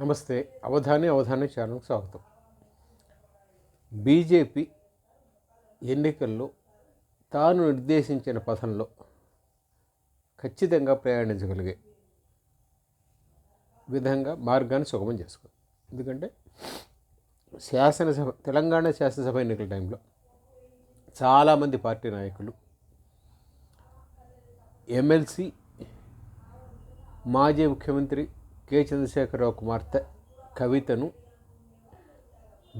నమస్తే. అవధాని అవధాని ఛానల్కి స్వాగతం. బీజేపీ ఎన్నికల్లో తాను నిర్దేశించిన పథంలో ఖచ్చితంగా ప్రయాణించగలిగే విధంగా మార్గాన్ని సుగమం చేసుకుంది. ఎందుకంటే శాసనసభ తెలంగాణ శాసనసభ ఎన్నికల టైంలో చాలామంది పార్టీ నాయకులు ఎమ్మెల్సీ మాజీ ముఖ్యమంత్రి కె. చంద్రశేఖరరావు కుమార్తె కవితను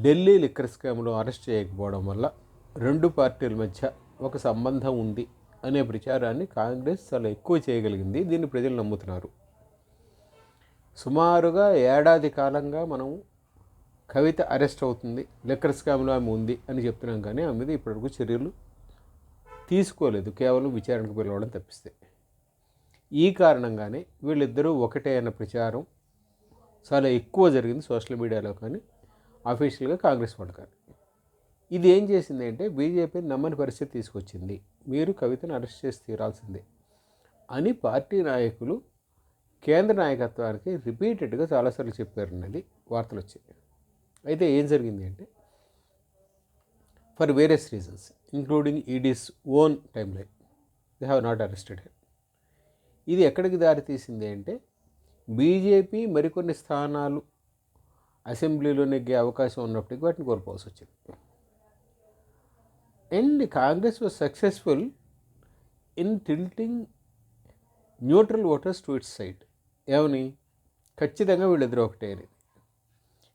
ఢిల్లీ లిక్కర్ స్కామ్లో అరెస్ట్ చేయకపోవడం వల్ల రెండు పార్టీల మధ్య ఒక సంబంధం ఉంది అనే ప్రచారాన్ని కాంగ్రెస్ చాలా ఎక్కువ చేయగలిగింది. దీన్ని ప్రజలు నమ్ముతున్నారు. సుమారుగా ఏడాది కాలంగా మనం కవిత అరెస్ట్ అవుతుంది. లిక్కర్ స్కామ్లో ఆమె ఉంది అని చెప్తున్నాం కానీ ఆమె మీద ఇప్పటివరకు చర్యలు తీసుకోలేదు. కేవలం విచారణకు పిలవడం తప్పిస్తే. ఈ కారణంగానే వీళ్ళిద్దరూ ఒకటే అన్న ప్రచారం చాలా ఎక్కువ జరిగింది సోషల్ మీడియాలో కానీ అఫీషియల్గా కాంగ్రెస్ వాళ్ళు కానీ. ఇది ఏం చేసింది అంటే బీజేపీ నమ్మని పరిస్థితి తీసుకొచ్చింది. మీరు కవితను అరెస్ట్ చేసి తీరాల్సిందే అని పార్టీ నాయకులు కేంద్ర నాయకత్వానికి రిపీటెడ్గా చాలాసార్లు చెప్పారన్నది వార్తలు వచ్చాయి. అయితే ఏం జరిగింది అంటే for various reasons including ED's own timeline they have not arrested ఇది ఎక్కడికి దారితీసింది అంటే బీజేపీ మరికొన్ని స్థానాలు అసెంబ్లీలో నెగ్గే అవకాశం ఉన్నప్పటికీ వాటిని కోల్పోవాల్సి వచ్చింది. And Congress was successful in tilting neutral voters to its side. ఏమని? ఖచ్చితంగా వీళ్ళిద్దరూ ఒకటే అని.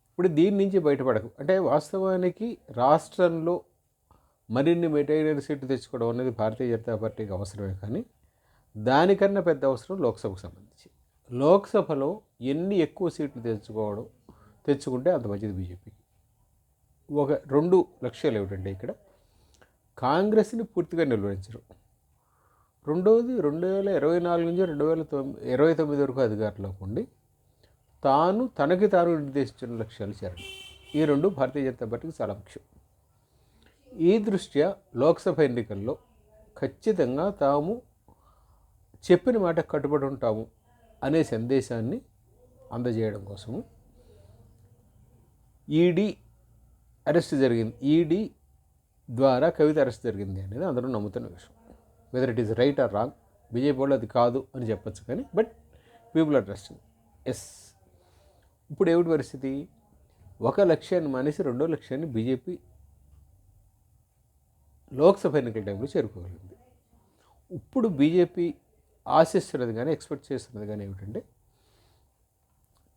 ఇప్పుడు దీని నుంచి బయటపడకు. అంటే వాస్తవానికి రాష్ట్రంలో మరిన్ని మెటీరియల్ సీట్లు తెచ్చుకోవడం అనేది భారతీయ జనతా పార్టీకి అవసరమే కానీ దానికన్నా పెద్ద అవసరం లోక్సభకు సంబంధించి. లోక్సభలో ఎన్ని ఎక్కువ సీట్లు తెచ్చుకోవడం తెచ్చుకుంటే అంత మంచిది బీజేపీకి. ఒక రెండు లక్ష్యాలు ఏమిటంటే ఇక్కడ కాంగ్రెస్ని పూర్తిగా నిర్వహించడం. రెండవది రెండు వేల ఇరవై నాలుగు నుంచి రెండు వేల తొమ్మిది ఇరవై తొమ్మిది వరకు అధికారంలోకి ఉండి తాను తనకి తాను నిర్దేశించిన లక్ష్యాలు చేరడం. ఈ రెండు భారతీయ జనతా పార్టీకి చాలా ముఖ్యం. ఈ దృష్ట్యా లోక్సభ ఎన్నికల్లో ఖచ్చితంగా తాము చెప్పిన మాట కట్టుబడి ఉంటాము అనే సందేశాన్ని అందజేయడం కోసము. ఈడీ అరెస్ట్ జరిగింది. ఈడీ ద్వారా కవిత అరెస్ట్ జరిగింది అనేది అందరూ నమ్ముతున్న విషయం. Whether it is right or wrong BJP వాళ్ళు అది కాదు అని చెప్పచ్చు కానీ but people are trusting us ఇప్పుడు ఏమిటి పరిస్థితి? ఒక లక్ష్యాన్ని మానేసి రెండో లక్ష్యాన్ని బీజేపీ లోక్సభ ఎన్నికల టైంలో చేరుకోగలిగింది. ఇప్పుడు బీజేపీ ఆశిస్తున్నది కానీ ఎక్స్పెక్ట్ చేస్తున్నది కానీ ఏమిటంటే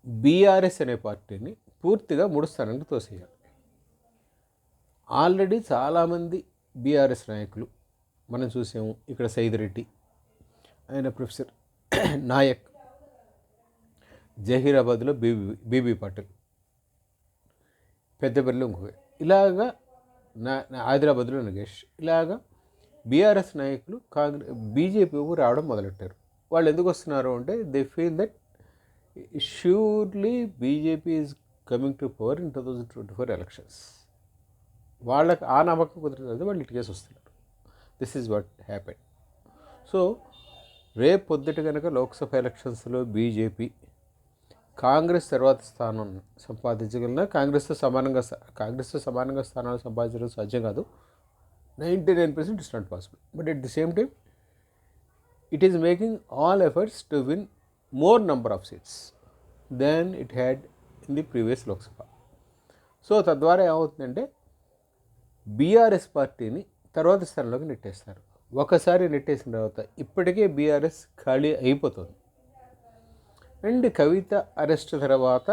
బీఆర్ఎస్ అనే పార్టీని పూర్తిగా మూడు స్థానానికి తోసేయాలి. ఆల్రెడీ చాలామంది బీఆర్ఎస్ నాయకులు మనం చూసాము ఇక్కడ సైద్ రెడ్డి ఆయన ప్రొఫెసర్ నాయక్ జహీరాబాద్లో బీబీ బీబీ పాటిల్ పెద్దపల్లిలో ఇంకొక ఇలాగా నా హైదరాబాద్లో నగేష్ ఇలాగా బీఆర్ఎస్ నాయకులు కాంగ్రెస్ బీజేపీ రావడం మొదలెట్టారు. వాళ్ళు ఎందుకు వస్తున్నారు అంటే they feel that surely BJP is coming to power in two thousand twenty four elections వాళ్ళకి ఆ నమ్మకం కుదిరితే వాళ్ళు ఇటుకేసి వస్తున్నారు. This is what happen so రేపు పొద్దుట కనుక లోక్సభ ఎలక్షన్స్లో బీజేపీ కాంగ్రెస్ తర్వాత స్థానం సంపాదించగలిగిన కాంగ్రెస్తో సమానంగా కాంగ్రెస్తో సమానంగా స్థానాలు సంపాదించడం సాధ్యం కాదు. Ninety nine percent it's not possible. But at the same time it is making all efforts to win more number of seats then it had in the previous Lok Sabha so తద్వారా ఏమవుతుందంటే BRS పార్టీని తర్వాత స్థానంలోకి నెట్టేస్తారు. ఒకసారి నెట్టేసిన తర్వాత ఇప్పటికే BRS ఖాళీ అయిపోతుంది. అండ్ కవిత అరెస్ట్ తర్వాత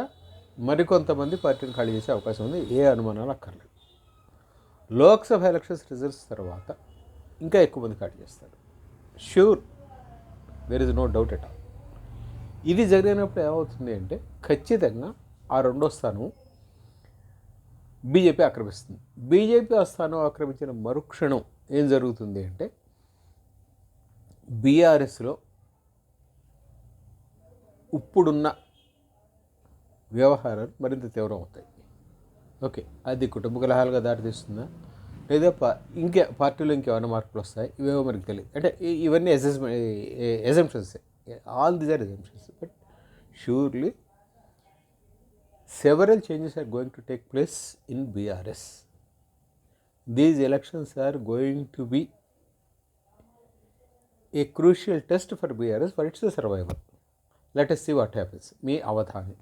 మరికొంతమంది పార్టీని ఖాళీ చేసే అవకాశం ఉంది. ఏ అనుమానాలు అక్కర్లేదు. లోక్సభ ఎలక్షన్స్ రిజల్ట్స్ తర్వాత ఇంకా ఎక్కువ మంది కట్ చేస్తారు. Sure there is no doubt at all ఇది జరిగినప్పుడు ఏమవుతుంది అంటే ఖచ్చితంగా ఆ రెండో స్థానం బీజేపీ ఆక్రమిస్తుంది. బీజేపీ ఆ స్థానం ఆక్రమించిన మరుక్షణం ఏం జరుగుతుంది అంటే బీఆర్ఎస్లో ఇప్పుడున్న వ్యవహారాలు మరింత తీవ్రం అవుతాయి ఓకే. అది కుటుంబ కలహాలుగా దాటిస్తుందా లేదా పా ఇంకే పార్టీలో ఇంకేమైనా మార్పులు వస్తాయి? ఇవేవో మనకు తెలియదు. అంటే ఇవన్నీ ఎజెస్మె exemptions all these are exemptions. But surely several changes are going to take place in BRS. These elections are going to be a crucial test for BRS for its the survival. Let us see what happens me Avadhani.